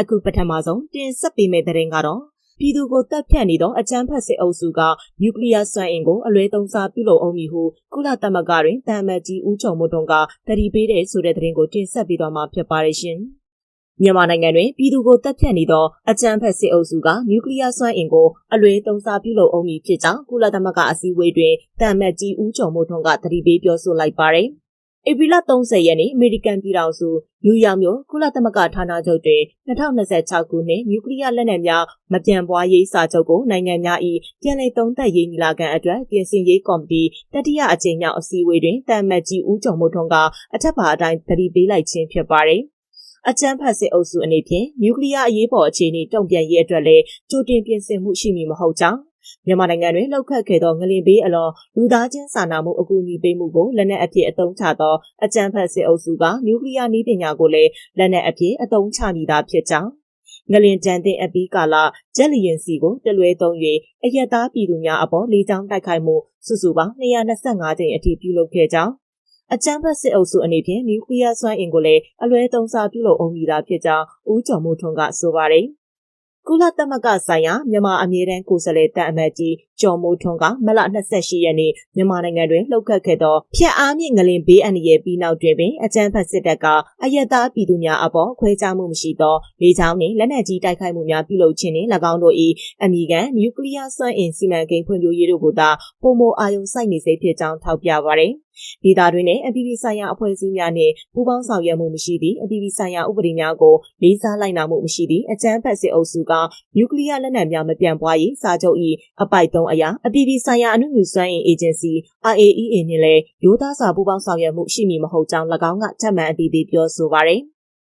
အခုပထမဆုံးတင်ဆက်ပေးမယ့်သတင်းကတော့ပြည်သူကိုတပ်ဖြတ်နေသောအကြမ်းဖက်စစ်အုပ်စုကနျူကလ িয়ার စွမ်းအင်ကိုအလွဲသုံးစားပြုလုပ်အောင်မည်ဟုကုလသမဂ္ဂတွင်တာမတ်ကြီးဦးချုံမိုးတွန်းကတတိပေးတဲ့ဆိုတဲ့သတင်းကိုတင်ဆက်ပေးသွားမှာဖြစ်ပါတယ်ရှင်။မြန်မာနိုင်ငံတွင်ပြည်သူကိုတပ်ဖြတ်နေသောအကြမ်းဖက်စစ်အုပ်စုကနျူကလ িয়ার စွမ်းအင်ကိုအလွဲသုံးစားပြုလုပ်အောင်မည်ဖြစ်ကြောင်းကုလသမဂ္ဂအစည်းအဝေးတွင်တာမတ်ကြီးဦးချုံမိုးထွန်းကတတိပေးပြောဆိုလိုက်ပါတယ်။ ဧပြီလ30ရက်နေ့အမေရိကန်ပြည်ထောင်စုနယူးယောက်မြို့ကုလသမဂ္ဂဌာနချုပ်တွင်2026ခုနှစ်နျူကလ িয়ার လက်နက်များမပြန့်ပွားရေးစာချုပ်ကိုနိုင်ငံများ၏ပြည်내သုံးသက်ရေးညီလာခံအတွက်ပြင်ဆင်ရေးကော်မတီတတိယအကြိမ်မြောက်အစည်းအဝေးတွင်တမ်မတ်ကြီးဦးကျော်မိုးထွန်းကအထက်ပါအတိုင်းတတိပေးလိုက်ခြင်းဖြစ်ပါတယ်။အကြမ်းဖက်စစ်အုပ်စုအနေဖြင့်နျူကလ িয়ার အရေးပေါ်အခြေအနေတုံ့ပြန်ရေးအတွက်လည်းကြိုတင်ပြင်ဆင်မှုရှိမည်မဟုတ်ကြောင်း မြန်မာနိုင်ငံတွင်လှုပ်ခတ်ခဲ့သောငလင်ဘေးအလွန်လူသားချင်းစာနာမှုအကူအညီပေးမှုကိုလက်နက်အဖြစ်အသုံးချသောအကြမ်းဖက်စစ်အုပ်စုကနျူကလ িয়ার နည်းပညာကိုလည်းလက်နက်အဖြစ်အသုံးချနေတာဖြစ်ကြောင်းငလင်တန်တဲ့အပီးကာလဂျက်လီယန်စီကိုတလွဲသုံး၍အယက်သားပြည်သူများအပေါ်လေကြောင်းတိုက်ခိုက်မှုစုစုပေါင်း225ကြိမ်အထိပြုလုပ်ခဲ့ကြောင်းအကြမ်းဖက်စစ်အုပ်စုအနေဖြင့်နျူကလ িয়ার စွမ်းအင်ကိုလည်းအလွဲသုံးစားပြုလုပ်အောင်မိတာဖြစ်ကြောင်းဦးကျော်မိုးထွန်းကဆိုပါတယ်။ ကုလသမဂ္ဂဆိုင်ရာမြန်မာအမြဲတမ်းကိုယ်စားလှယ်တပ်အမတ်ကြီးကျော်မိုးထွန်းကမလ28ရက်နေ့မြန်မာနိုင်ငံတွင်လှုပ်ခတ်ခဲ့သောဖျက်အားမြင့်ငလင်ဘေးအန္တရာယ်ပြီးနောက်တွင်ပင်အကြမ်းဖက်စစ်တပ်ကအယက်သားပြည်သူများအပေါ်ခွဲခြားမှုမရှိသောလေကြောင်းနှင့်လက်နက်ကြီးတိုက်ခိုက်မှုများပြုလုပ်ခြင်းနှင့်၎င်းတို့၏အမိခံနျူကလ িয়ার စွမ်းအင်စီမံကိန်းဖွံ့ဖြိုးရေးတို့ကိုသာပုံမအာရုံစိုက်နေစေဖြစ်ကြောင်းထောက်ပြပါရယ် ဒေသတွင်းနဲ့အပြည်ပြည်ဆိုင်ရာအဖွဲ့အစည်းများနှင့်ပူးပေါင်းဆောင်ရွက်မှုမရှိသည့်အပြည်ပြည်ဆိုင်ရာဥပဒေများကိုလေးစားလိုက်နာမှုမရှိသည့်အကြမ်းဖက်စစ်အုပ်စုကနျူကလ িয়ার လက်နက်များမပြန့်ပွားရေးစာချုပ်၏အပိုက်၃အရာအပြည်ပြည်ဆိုင်ရာအနုမြူစွမ်းအင်အေဂျင်စီ IAEA နှင့်လည်းရိုးသားစွာပူးပေါင်းဆောင်ရွက်မှုရှိမည်မဟုတ်ကြောင်း၎င်းကထပ်မံအတည်ပြုပြောဆိုပါရယ်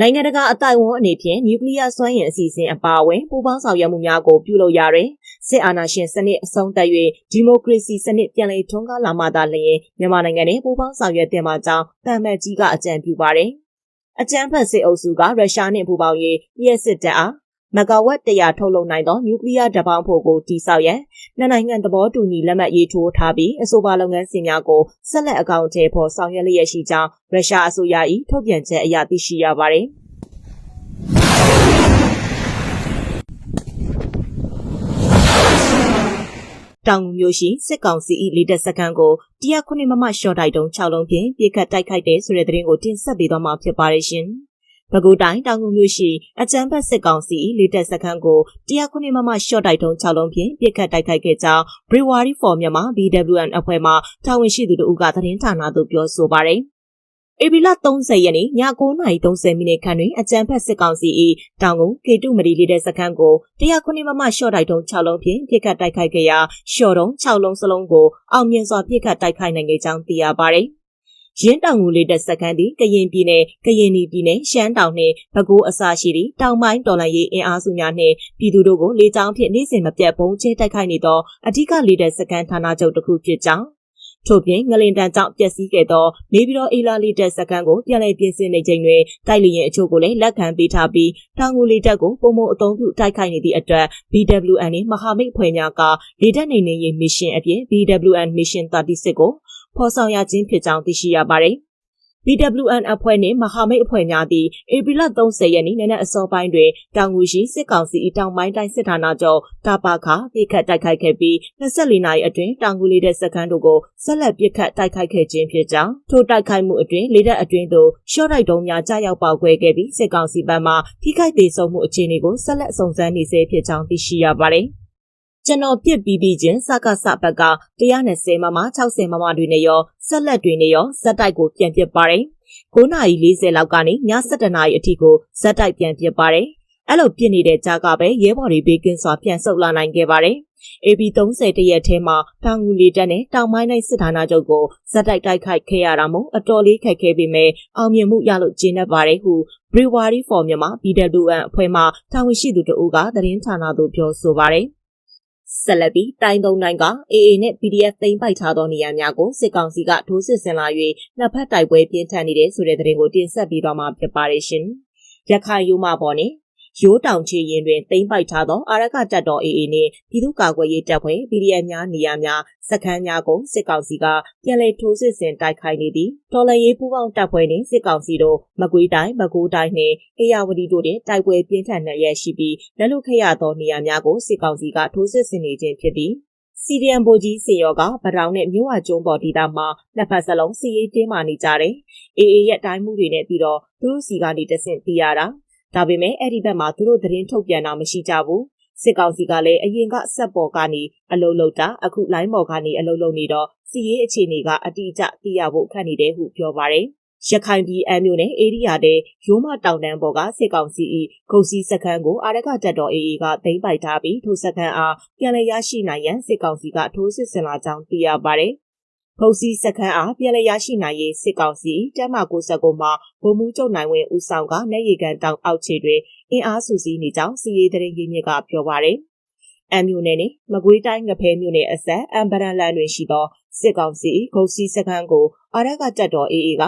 နိုင်ငံတကာအတိုင်ဝန်အနေဖြင့်နျူကလ িয়ার စွမ်းအင်အစီအစဉ်အပါအဝင်ပူးပေါင်းဆောင်ရွက်မှုများကိုပြုလုပ်ရတဲ့ စစ်အာဏာရှင်စနစ်အဆုံးသတ်၍ဒီမိုကရေစီစနစ်ပြန်လည်ထွန်းကားလာမှသာလျှင်မြန်မာနိုင်ငံတွင်ပူးပေါင်းဆောင်ရွက်တင်မှာကြောင်းတမ်မတ်ကြီးကအကြံပြုပါတယ်။အကြမ်းဖက်စစ်အုပ်စုကရုရှားနှင့်ပူးပေါင်း၍လျှက်စစ်တပ်အားမဂါဝတ်100ထုတ်လုပ်နိုင်သောနျူကလ িয়ার ဓာတ်ပေါင်းဖို့ကိုတိစောက်ရန်နှစ်နိုင်ငံသဘောတူညီလက်မှတ်ရေးထိုးထားပြီးအဆိုပါလုပ်ငန်းစဉ်များကိုဆက်လက်အကောင့်ထဲပေါ်ဆောင်ရွက်လျက်ရှိကြောင်းရုရှားအစိုးရ၏ထုတ်ပြန်ချက်အရသိရှိရပါသည်။ တောင်ငူမျိုးရှိစစ်ကောင်စီ၏လေတပ်စခန်းကို109မမရှော့တိုက်တုံး6လုံးဖြင့်ပြစ်ခတ်တိုက်ခိုက်တဲ့ဆိုတဲ့သတင်းကိုတင်ဆက်ပေးသွားမှာဖြစ်ပါတယ်ရှင်။ပဲခူးတိုင်းတောင်ငူမြို့ရှိအကြမ်းဖက်စစ်ကောင်စီလေတပ်စခန်းကို109မမရှော့တိုက်ထုံး6လုံးဖြင့်ပစ်ခတ်တိုက်ခိုက်ခဲ့ကြောင်း Brewery for Myanmar BWN အဖွဲ့မှတာဝန်ရှိသူတို့ကသတင်းဌာနသို့ပြောဆိုပါတယ်။ ဧပြီလ30ရက်နေ့ည9:30မိနစ်ခန့်တွင်အကြံဖက်စစ်ကောင်စီ၏တောင်ကုန်ကေတုမရီလေးတဲ့စခန်းကို109မမရှော့တိုက်တုံး6လုံးဖြင့်ပြစ်ခတ်တိုက်ခိုက်ခဲ့ရာရှော့တုံး6လုံးစလုံးကိုအောင်မြင်စွာပြစ်ခတ်တိုက်ခိုက်နိုင်ခဲ့ကြောင်းသိရပါသည်။ရင်းတောင်ငူလေးတက်စကန်သည်ကရင်ပြည်နယ်ကရင်နီပြည်နယ်ရှမ်းတောင်နှင့်ပဲခူးအစရှိသည့်တောင်ပိုင်းတော်လှန်ရေးအင်အားစုများနှင့်ပြည်သူတို့ကိုလေကြောင်းဖြင့်နေ့စဉ်မပြတ်ပုံချဲတိုက်ခိုက်နေသောအ धिक လေးတက်စကန်ဌာနချုပ်တစ်ခုဖြစ်ကြောင်း ထို့ပြင်ငလင်တန်ကြောင့်ပျက်စီးခဲ့သောနေပြည်တော်အေလာလီတက်စကန်ကိုပြန်လည်ပြင်ဆင်နေချိန်တွင်တိုက်လျင်အချို့ကိုလည်းလက်ခံပေးထားပြီးတောင်ငူလီတက်ကိုပုံမအုံပြုတိုက်ခိုက်နေသည့်အတွက် BWN နှင့်မဟာမိတ်ဖွဲ့များကလေတက်နေနေရေးမစ်ရှင်အပြင် BWN Mission 36ကိုဖော်ဆောင်ရခြင်းဖြစ်ကြောင်းသိရှိရပါတယ်။ BWN အဖွဲ့နှင့်မဟာမိတ်အဖွဲ့များသည်ဧပြီလ30ရက်နေ့နနက်အစောပိုင်းတွင်တောင်ငူရှိစစ်ကောင်စီတောင်ပိုင်းတိုင်းစစ်ဌာနချုပ်တာပါခပြစ်ခတ်တိုက်ခိုက်ခဲ့ပြီး24နာရီအတွင်းတောင်ငူလေးတဲ့စခန်းတို့ကိုဆက်လက်ပြစ်ခတ်တိုက်ခိုက်ခဲ့ခြင်းဖြစ်ကြောင်းထိုတိုက်ခိုက်မှုအတွင်းလေးတဲ့အတွင်းသို့ရှော့တိုက်တုံးများကြားရောက်ပေါက်ကွဲခဲ့ပြီးစစ်ကောင်စီဘက်မှထိခိုက်ဒေဆုံးမှုအခြေအနေကိုဆက်လက်စုံစမ်းနေဆဲဖြစ်ကြောင်းသိရှိရပါတယ်။ ကျွန်တော်ပြစ်ပြီးပြီးချင်းစကားစဘက်က120မမ60မမတွေနဲ့ရောဆက်လက်တွေနဲ့ရောဇက်တိုက်ကိုပြန်ပစ်ပါတယ်9နာရီ40လောက်ကနေည7နာရီအထိကိုဇက်တိုက်ပြန်ပစ်ပါတယ်အဲ့လိုပြစ်နေတဲ့ကြားကပဲရဲဘော်တွေဘေးကင်းစွာပြန်ဆုတ်လာနိုင်ခဲ့ပါတယ်။ AB 30တရက်ထဲမှာတောင်ငူလေတက်နဲ့တောင်ပိုင်းတိုင်းစစ်ဌာနချုပ်ကိုဇက်တိုက်တိုက်ခိုက်ခဲ့ရတာမို့အတော်လေးခက်ခဲပေမဲ့အောင်မြင်မှုရလို့ကျင်းနေပါတယ်ဟု Brewery for မြန်မာ BWN အဖွဲ့မှတာဝန်ရှိသူတို့ကသတင်းဌာနသို့ပြောဆိုပါတယ်။ ဆက်လက်ပြီးတိုင်းသုံးတိုင်းက AA နဲ့ PDF သိမ်းပိုက်ထားသောနေရာများကိုစစ်ကောင်စီကထိုးစစ်ဆင်လာ၍နှစ်ဖက်တိုက်ပွဲပြင်းထန်နေတဲ့ဆိုတဲ့သတင်းကိုတင်ဆက်ပြီးတော့မှာဖြစ်ပါတယ်ရှင်။ရခိုင်ယူမပေါ်နဲ့ ရိုးတောင်ချေရင်တွင်တိမ့်ပိုက်ထားသောအာရကတပ်တော် AA နှင့်ပြည်သူ့ကာကွယ်ရေးတပ်ဖွဲ့ PDF များနေရာများစခန်းများကိုစစ်ကောင်စီကပြန်လည်ထိုးစစ်ဆင်တိုက်ခိုက်နေသည်တော်လရေးပူးပေါင်းတပ်ဖွဲ့နှင့်စစ်ကောင်စီတို့မကွေးတိုင်းမကွိုးတိုင်းနှင့်အေရဝတီတို့တွင်တိုက်ပွဲပြင်းထန်နေရရှိပြီးလက်လွတ်ခဲ့ရသောနေရာများကိုစစ်ကောင်စီကထိုးစစ်ဆင်နေခြင်းဖြစ်သည်စီဒီအမ်ဘိုကြီးစေရောကဗရောင်နဲ့မြို့ဝကျုံးပေါ်ဒေသမှာနှစ်ဖက်စလုံးစီရေးတင်းမာနေကြတယ်။အေအေရဲ့တိုင်းမှုတွေနဲ့ပြီးတော့သူတို့စီကနေတဆင့်သိရတာ။ ဒါပေမဲ့အဲ့ဒီဘက်မှာသူတို့သတင်းထုတ်ပြန်တာမရှိကြဘူး။စစ်ကောင်စီကလည်းအရင်ကဆက်ပေါ်ကနေအလုံးလုံးတာအခုလိုင်းပေါ်ကနေအလုံးလုံးနေတော့စီရေးအခြေအနေကအတိအကျသိရဖို့ခက်နေတယ်ဟုပြောပါရယ်ရခိုင်ပြည်အမျိုးနဲ့အေရီယာတဲ့ရိုးမတောင်တန်းပေါ်ကစစ်ကောင်စီ၏ဂုတ်စီစခန်းကိုအာရကတပ်တော် AA ကသိမ်းပိုက်ထားပြီးထိုစခန်းအားပြန်လည်ရရှိနိုင်ရန်စစ်ကောင်စီကထိုးစစ်ဆင်လာကြောင်းသိရပါတယ်။ ဖုတ်စီစခန်းအားပြန်လည်ရရှိနိုင်ရေးစစ်ကောင်စီတမ69မှာဗိုလ်မှူးချုပ်နိုင်ဝင်းဦးဆောင်ကနေရီကန်တောင်အောက်ခြေတွင်အင်အားစုစည်းနေကြောင်းစီရေးတရင်ရင်းမြစ်ကပြောပါရယ်။အမ်မြို့နယ်နဲ့မကွေးတိုင်းငဖဲမြို့နယ်အစပ်အမ်ဗရန်လန်တွင်ရှိသောစစ်ကောင်စီဂုတ်စီစခန်းကိုအာရကတပ်တော် AA က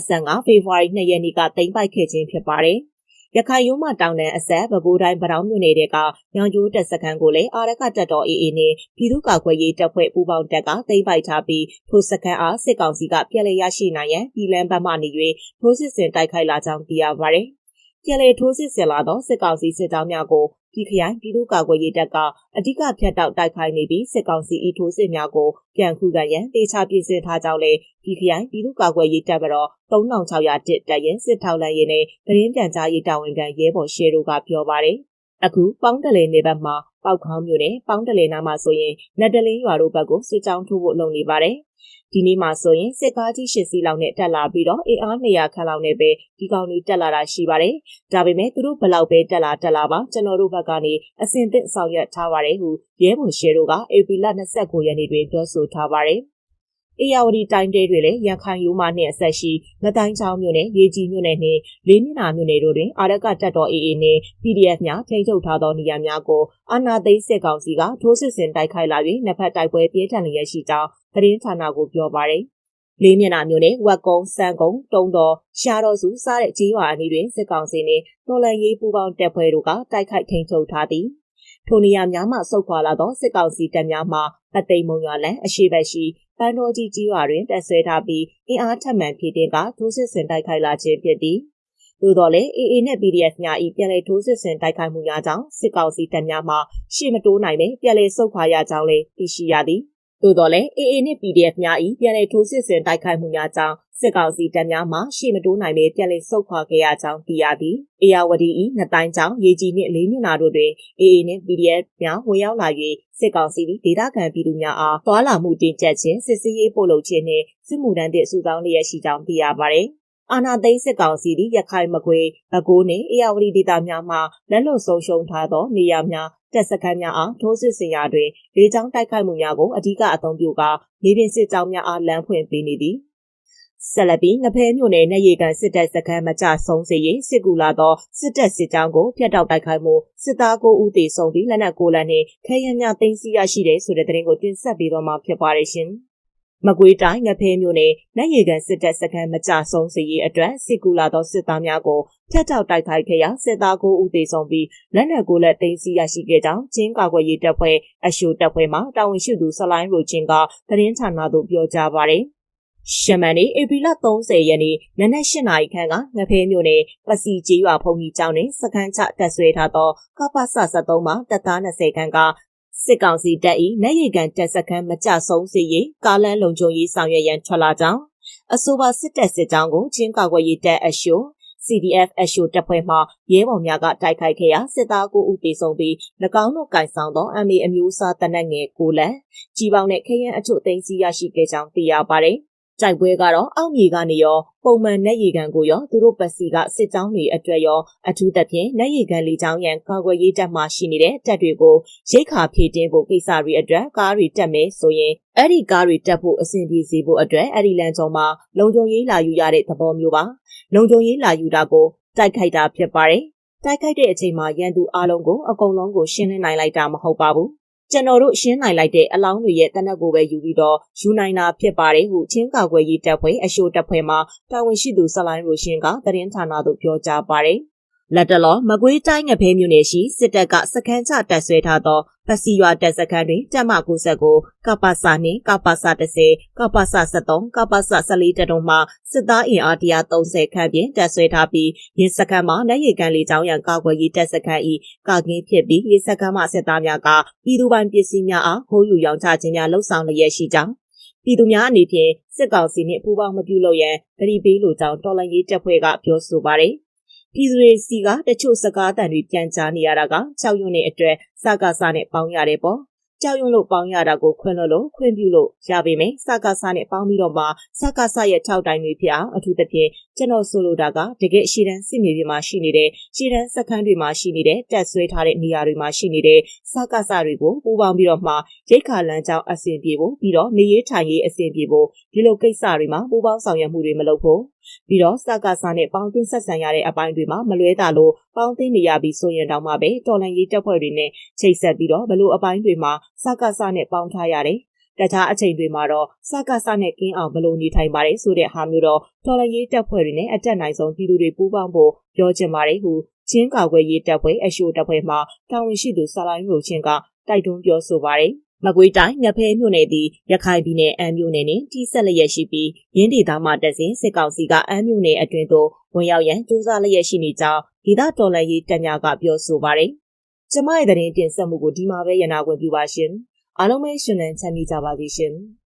2025ဖေဖော်ဝါရီ2ရက်နေ့ကသိမ်းပိုက်ခဲ့ခြင်းဖြစ်ပါတယ်။ ရခိုင်ရိုးမတောင်တန်းအဆက်ဗဘိုးတိုင်းဗရောင်းမြို့နယ်တဲကညောင်ကျိုးတပ်စခန်းကိုလည်းအာရကတပ်တော် AA နဲ့ပြည်သူ့ကာကွယ်ရေးတပ်ဖွဲ့ပူးပေါင်းတပ်ကသိမ်းပိုက်ထားပြီးထိုစခန်းအားစစ်ကောင်စီကပြည်လည်ရရှိနိုင်ရန်ပြည်လန်းဘက်မှနေ၍ထိုးစစ်ဆင်တိုက်ခိုက်လာကြောင်းသိရပါတယ်။ပြည်လည်ထိုးစစ်ဆင်လာသောစစ်ကောင်စီစစ်ကြောင်းများကို ပြည်ခရိုင်ပြည်သူ့ကာကွယ်ရေးတပ်ကအဓိကဖြတ်တောက်တိုက်ခိုက်နေပြီးစစ်ကောင်စီဤထိုးစစ်များကိုပြန်ခုခံရန်တေချာပြင်ဆင်ထားကြောင်းလည်းပြည်ခရိုင်ပြည်သူ့ကာကွယ်ရေးတပ်ကတော့3600တစ်တပ်ရင်စစ်ထောက်လန်ရေးနဲ့သတင်းပြန်ကြားရေးတာဝန်ခံရဲဘော်ရှေတို့ကပြောပါတယ် အခုပေါင်းတလေနေဘက်မှာပောက်ခေါင်းမျိုးနဲ့ပေါင်းတလေနာမှာဆိုရင်လက်တလင်းရွာတို့ဘက်ကိုစစ်ကြောင်းထိုးဖို့လုပ်နေပါတယ်ဒီနေ့မှဆိုရင်စစ်ကားကြီး၈စီးလောက်နဲ့တက်လာပြီးတော့အင်အား200ခန့်လောက်နဲ့ပဲဒီကောင်တွေတက်လာတာရှိပါတယ်။ဒါပေမဲ့သူတို့ဘလောက်ပဲတက်လာတက်လာပါကျွန်တော်တို့ဘက်ကနေအစင်သစ်ဆောင်ရွက်ထားပါတယ်ဟုရဲဘော်ရှယ်တို့ကဧပြီလ29ရက်နေ့တွင်ပြောဆိုထားပါတယ်။ အေယာဝတီတိုင်းတဲတွေလည်းရခိုင်ရိုးမနှင့်အဆက်ရှိငတိုင်းချောင်းမြို့နယ်ရေကြီးမြို့နယ်နှင့်လေးမျက်နှာမြို့နယ်တို့တွင်အာရကတပ်တော် AA နှင့် PDF များထိန်းချုပ်ထားသောနေရာများကိုအာဏာသိမ်းစစ်ကောင်စီကထိုးစစ်ဆင်တိုက်ခိုက်လာ၍နှစ်ဖက်တိုက်ပွဲပြင်းထန်လျက်ရှိကြောင်းသတင်းဌာနကိုပြောပါတယ်။လေးမျက်နှာမျိုးနဲ့ဝက်ကုန်းစံကုန်းတုံတော်ရှာတော်စုစတဲ့ကြီးရွာအနီးတွင်စစ်ကောင်စီနှင့်တော်လန်ရေးပူးပေါင်းတပ်ဖွဲ့တို့ကတိုက်ခိုက်ထိန်းချုပ်ထားသည်။ထိုနေရာများမှဆုတ်ခွာလာသောစစ်ကောင်စီတပ်များမှအသိမ်မုံရွာလန်အရှိဘက်ရှိ ပန်းတော်ကြီးကြီးရွာတွင်တပ်ဆွဲထားပြီးအင်အားထပ်မံဖြည့်တင်ကထိုးစစ်ဆင်တိုက်ခိုက်လာခြင်းဖြစ်သည်။သို့တော်လည်း AA နဲ့ PDF များ၏ပြည်လဲထိုးစစ်ဆင်တိုက်ခိုက်မှုများကြောင့်စစ်ကောင်စီတပ်များမှရှေ့မတိုးနိုင်ပဲပြည်လဲဆုတ်ခွာရကြောင်းလည်းသိရှိရသည်။ သို့တော်လည်း AA နှင့် PDF များ၏ပြည်လည်ထိုးစစ်ဆင်တိုက်ခိုက်မှုများကြောင့်စစ်ကောင်စီတပ်များမှရှေ့မတိုးနိုင်ပဲပြည်လည်ဆုတ်ခွာခဲ့ရကြောင်းသိရသည်။အေယာဝတီ၏နှစ်တိုင်းကြောင့်ရေကြီးနှင့်လေးမျက်နှာတို့တွင် AA နှင့် PDF များဝင်ရောက်လာ၍စစ်ကောင်စီဒေသခံပြည်သူများအားသွာလာမှုတင်ကျပ်ခြင်းစစ်စည်းရေးပို့လုပ်ခြင်းနှင့်စစ်မှုထမ်းသည့်စုဆောင်းလျက်ရှိကြောင်းသိရပါသည်။ အာနာသိန်းစစ်ကောင်စီသည်ရခိုင်မကွေဘကိုးနှင့်အေယာဝတီဒေသများမှလက်လွတ်ဆုံးရှုံးထားသောနေရာများတပ်စခန်းများအားထိုးစစ်ဆင်ရာတွင်လေကြောင်းတိုက်ခိုက်မှုများကိုအ धिक အသုံးပြုကာမြေပြင်စစ်ကြောင်းများအားလမ်းဖွင့်ပေးနေသည်ဆက်လက်ပြီးငဖဲမြို့နယ်နယ်ရေကန်စစ်တပ်စခန်းမကြဆုံးစေရေးစစ်ကူလာသောစစ်တပ်စစ်ကြောင်းကိုဖျက်တောက်တိုက်ခိုက်မှုစစ်သားကိုဦးတေဆုံးပြီးလက်နက်ကိုလက်နှင့်ခဲယမ်းများသိမ်းဆည်းရရှိတဲ့ဆိုတဲ့သတင်းကိုတင်ဆက်ပေးတော့မှာဖြစ်ပါတယ်ရှင်။ မကွေးတိုင်းငဖဲမြို့နယ်နိုင်ရီကန်စစ်တပ်စခန်းမကြဆုံးစီရေးအတွက်စစ်ကူလာသောစစ်သားများကိုဖျက်တောက်တိုက်ခိုက်ခဲ့ရာစစ်သားကိုဦးသေးဆုံးပြီးလက်နက်ကိုလက်သိမ်းဆီးရရှိခဲ့ကြောင်းချင်းကာကွယ်ရေးတပ်ဖွဲ့အရှိုတပ်ဖွဲ့မှတာဝန်ရှိသူဆလိုင်းရိုချင်းကသတင်းဌာနသို့ပြောကြားပါရယ်ရှမန်နေဧပြီလ30ရက်နေ့နနက်၈နာရီခန့်ကငဖဲမြို့နယ်ပစီကြီးရွာဖုန်ကြီးကျောင်းတွင်စခန်းချတက်ဆွဲထားသောကပ္ပစ73မှတပ်သား20ခန်းက စစ်ကောင်စီတပ်၏လက်ရည်ကန်တပ်စခန်းမကြဆုံးစေရေးကားလန်းလုံခြုံရေးဆောင်ရွက်ရန်ထွက်လာကြောင်းအဆိုပါစစ်တပ်စစ်ကြောင်းကိုချင်းကာကွယ်ရေးတပ်အရှို CDF အရှိုတပ်ဖွဲ့မှရဲဘော်များကတိုက်ခိုက်ခဲ့ရာစစ်သားကိုဦးတေဆုံးပြီး၎င်းတို့ကင်ဆောင်သော MA အမျိုးအစားတနက်ငယ်ကိုလက်ကြီးပေါင်းနဲ့ခရမ်းအချို့သိမ်းဆည်းရရှိခဲ့ကြောင်းသိရပါတယ်။ တိုက်ပွဲကတော့အောက်မြေကနေရောပုံမှန်နက်ရီကန်ကိုရောသူတို့ပတ်စီကစစ်ကြောင်းတွေအတွက်ရောအထူးသဖြင့်နက်ရီကန်လေကြောင်းရန်ကာကွယ်ရေးတပ်မှရှိနေတဲ့တပ်တွေကိုရိတ်ခါဖြည့်တင်းဖို့ကိစ္စတွေအတွက်ကားတွေတက်မယ်ဆိုရင်အဲ့ဒီကားတွေတက်ဖို့အဆင်ပြေစေဖို့အတွက်အဲ့ဒီလမ်းကြောင်းမှာလုံခြုံရေးလာယူရတဲ့သဘောမျိုးပါလုံခြုံရေးလာယူတာကိုတိုက်ခိုက်တာဖြစ်ပါတယ်တိုက်ခိုက်တဲ့အချိန်မှာရန်သူအလုံးကိုအကုန်လုံးကိုရှင်းလင်းနိုင်လိုက်တာမဟုတ်ပါဘူး ကျွန်တော်တို့ရှင်းနိုင်လိုက်တဲ့အလောင်းတွေရဲ့တနက်ကိုပဲယူပြီးတော့ယူနိုင်တာဖြစ်ပါတယ်ဟုချင်းကာကွယ်ရေးတပ်ဖွဲ့အရှို့တပ်ဖွဲ့မှတာဝန်ရှိသူဆလိုင်းရိုရှင်ကသတင်းဌာနသို့ပြောကြားပါတယ် လက်တလောမကွေးတိုင်းငဖဲမြို့နယ်ရှိစစ်တပ်ကစခန်းချတပ်ဆွဲထားသောပစီရွာတပ်စခန်းတွင်တပ်မ69ကပ္ပစနှင့်ကပ္ပစ10ကပ္ပစ73ကပ္ပစ14တပ်တို့မှစစ်သားအင်အား130ခန့်ဖြင့်တပ်ဆွဲထားပြီးရင်းစခန်းမှာနိုင်ရီကန်လေကြောင်းရန်ကာကွယ်ရေးတပ်စခန်း၏ကာကင်းဖြစ်ပြီးရင်းစခန်းမှစစ်သားများကပြည်သူပိုင်ပစ္စည်းများအားခိုးယူရောင်းချခြင်းများလှုပ်ဆောင်လျက်ရှိကြောင်းပြည်သူများအနေဖြင့်စစ်ကောင်စီနှင့်ပူးပေါင်းမပြုလုပ်ရန်တတိပေးလိုကြောင်းတော်လှန်ရေးတပ်ဖွဲ့ကပြောဆိုပါတယ်။ ပြည်သူတွေစီကတချို့စကားတန်တွေပြန်ကြားနေရတာက6ရွံ့နဲ့အတွက်စကားစားနဲ့ပေါင်းရတယ်ပေါ့။ ကြောက်ရွံ့လို့ပေါင်းရတာကိုခွင့်လို့လို့ခွင့်ပြုလို့ရပါမယ်။စကားစားနဲ့ပေါင်းပြီးတော့မှစကားစားရဲ့6တိုင်းတွေဖြစ်အောင်အထူးသဖြင့်ကျွန်တော်ဆိုလိုတာကတကယ်ရှည်တန်းစစ်မြေပြင်မှာရှိနေတဲ့ရှည်တန်းစခန်းတွေမှာရှိနေတဲ့တက်ဆွဲထားတဲ့နေရာတွေမှာရှိနေတဲ့စကားစားတွေကိုပူးပေါင်းပြီးတော့မှရိတ်ခါလန်းကြောင်းအဆင်ပြေဖို့ပြီးတော့နေရေးထိုင်ရေးအဆင်ပြေဖို့ဒီလိုကိစ္စတွေမှာပူးပေါင်းဆောင်ရွက်မှုတွေမလုပ်ဖို့ပြီးတော့စကားစားနဲ့ပေါင်းတင်ဆက်ဆံရတဲ့အပိုင်းတွေမှာမလွဲတာလို့ပေါင်းတင်နေရပြီးဆိုရင်တောင်မှပဲတော်လန်ရေးတပ်ဖွဲ့တွေနဲ့ချိတ်ဆက်ပြီးတော့ဘလို့အပိုင်းတွေမှာစကားစားနဲ့ပေါင်းထားရတယ်တခြားအချိန်တွေမှာတော့စကားစနဲ့ကင်းအောင်ဘလို့နေထိုင်ပါတယ်ဆိုတဲ့ဟာမျိုးတော့တော်လရေးတပ်ဖွဲ့တွေနဲ့အတက်နိုင်ဆုံးပြည်သူတွေပူးပေါင်းဖို့ပြောချင်ပါတယ်ဟုချင်းကာကွယ်ရေးတပ်ဖွဲ့အရှိုးတပ်ဖွဲ့မှတာဝန်ရှိသူဆလိုင်းရိုချင်းကတိုက်တွန်းပြောဆိုပါတယ် မကွေးတိုင်းငဖဲမြို့နယ်သည်ရခိုင်ပြည်နယ်အမ်းမြို့နယ်နှင့်ထိစပ်လျက်ရှိပြီးရင်းဒေသမှတက်စဉ်စစ်ကောင်စီကအမ်းမြို့နယ်အတွင်းသို့ဝင်ရောက်ရန်စူးစမ်းလျက်ရှိနေကြောင်းဒေသတော်လှန်ရေးတပ်များကပြောဆိုပါတယ်။ကျမရဲ့သတင်းတင်ဆက်မှုကိုဒီမှာပဲရနာခွင့်ပြုပါရှင်။အားလုံးပဲရှင်လန်းချမ်းမြေ့ကြပါစေရှင်။